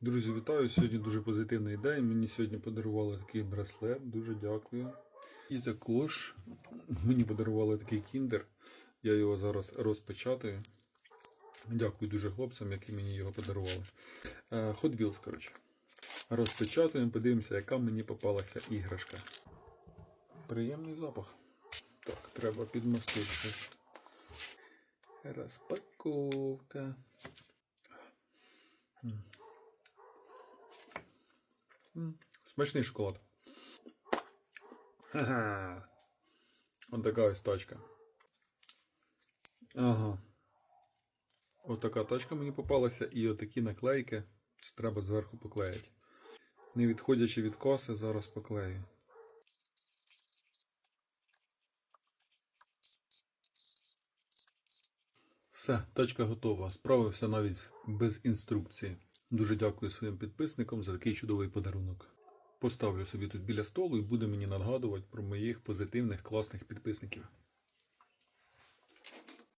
Друзі, вітаю! Сьогодні дуже позитивний день. Мені сьогодні подарували такий браслет. Дуже дякую. І також мені подарували такий кіндер. Я його зараз розпечатаю. Дякую дуже хлопцям, які мені його подарували. Е, Hot Wheels, коротше. Розпечатуємо, подивимося, яка мені попалася іграшка. Приємний запах. Так, треба підмостити щось. Розпаковка. Смачний шоколад. Ха-ха. Ось така ось тачка. Ага. Ось така тачка мені попалася, і отакі наклейки. Це треба зверху поклеїти. Не відходячи від коси, зараз поклею. Все, тачка готова. Справився навіть без інструкції. Дуже дякую своїм підписникам за такий чудовий подарунок. Поставлю собі тут біля столу і буде мені нагадувати про моїх позитивних класних підписників.